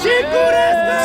新コーナ。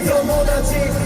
友達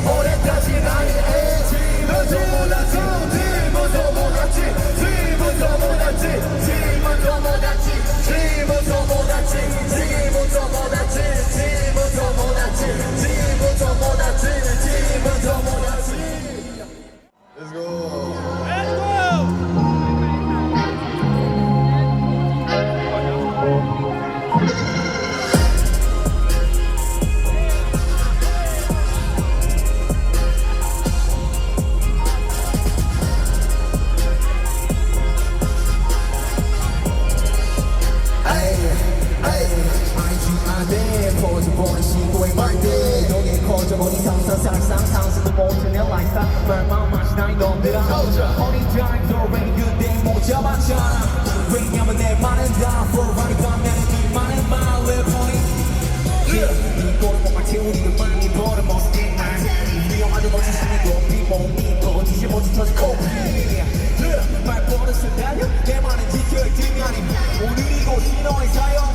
어린 다이도 왜 그대 못 잡았잖아 왜냐면 내 말은 다 불안하니까 나는 네 말은 말을 보니 네 꼴목만 채우리는 마음이 버릇없게 날 위험하는 멋지심이 높이 몸이 터지지 못해 터질 코피 말버릇을 달려 내 말은 지켜야 등하니 오늘 이곳이 너의 사연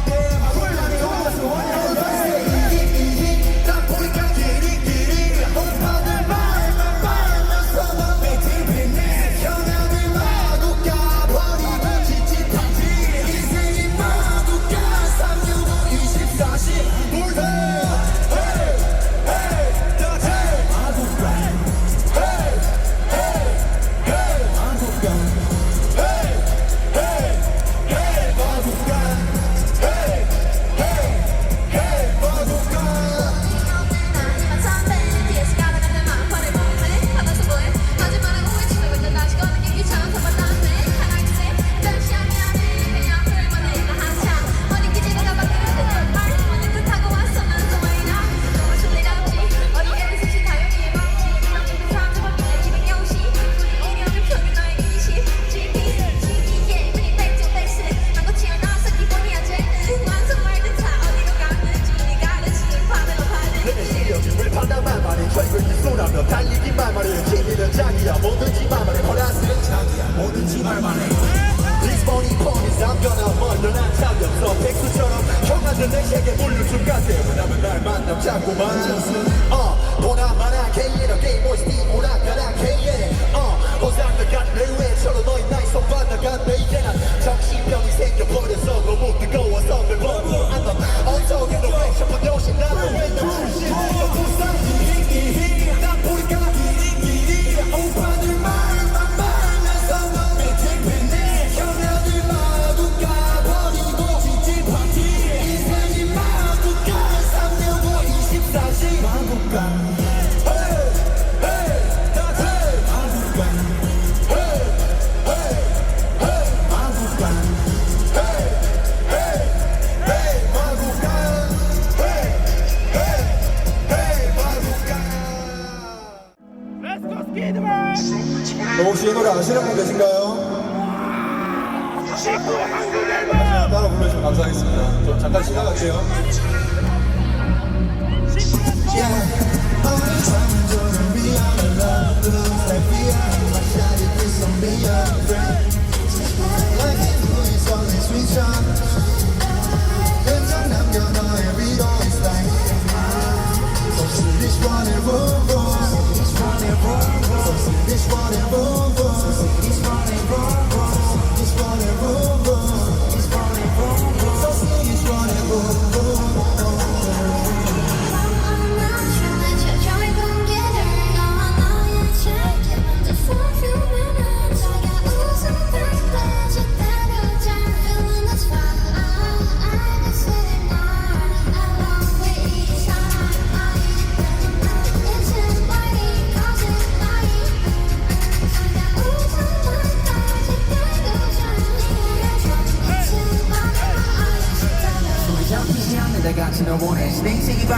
잠깐 지나갈게요. 춤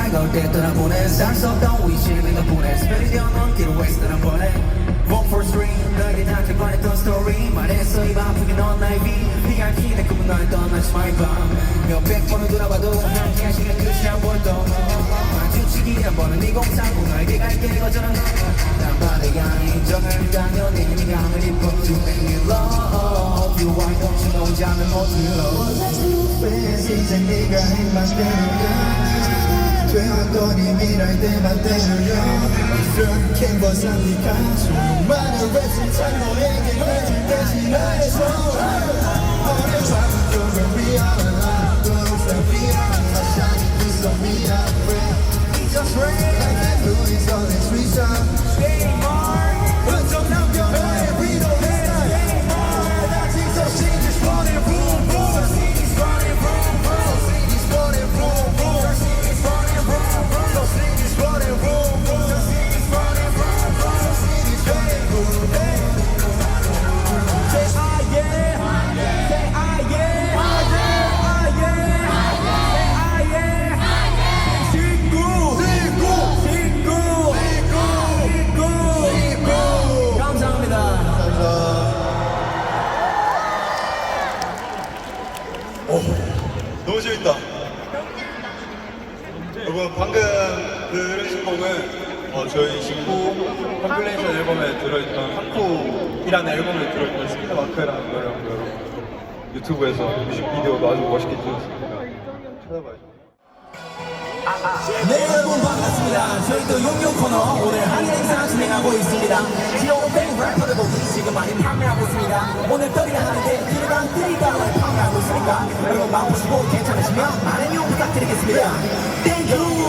때 떠나보내 살수 없던 위치를 스펠이 되어 넘기로 한 번에 One for three 너에게 나한테 권했던 스토리 말했어 입 아프게 넌 나의 비 네가 키는 꿈은 너의 떠나지 마이 밤몇백 번을 돌아봐도 함께한 시간 끝이 안 보였던 마주치기 한 번은 네 공사고 너에게 갈게 거절한 난 반대가 아닌 정을 당연히 네가 이뻐 To make me love you. Why don't you. know 잠을 못 들어 이제 네가 입맛대로야 되었더니 미랄 때만 때려요. 캔 벗은 네가 수많은 랩을 찬 너에게 해줄 대신해서. 어려 밤은 you're real alive Those 앨범에 들어있던 하쿠이라는 앨범에 들어있던 스피드 마크라는 노래고요. 여러분 유튜브에서 뮤직비디오도 아주 멋있게 찍었습니다. 찾아봐야죠. 네 여러분 반갑습니다 저희도 용용 코너 오늘 할인 행사 진행하고 있습니다 지오백 래퍼를 보기 지금 많이 판매하고 있습니다 오늘 떨이라 하는데 기르당 3달러에 판매하고 있으니까 여러분 맛보시고 괜찮으시면 많은 이용 부탁드리겠습니다 땡큐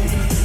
Thank you.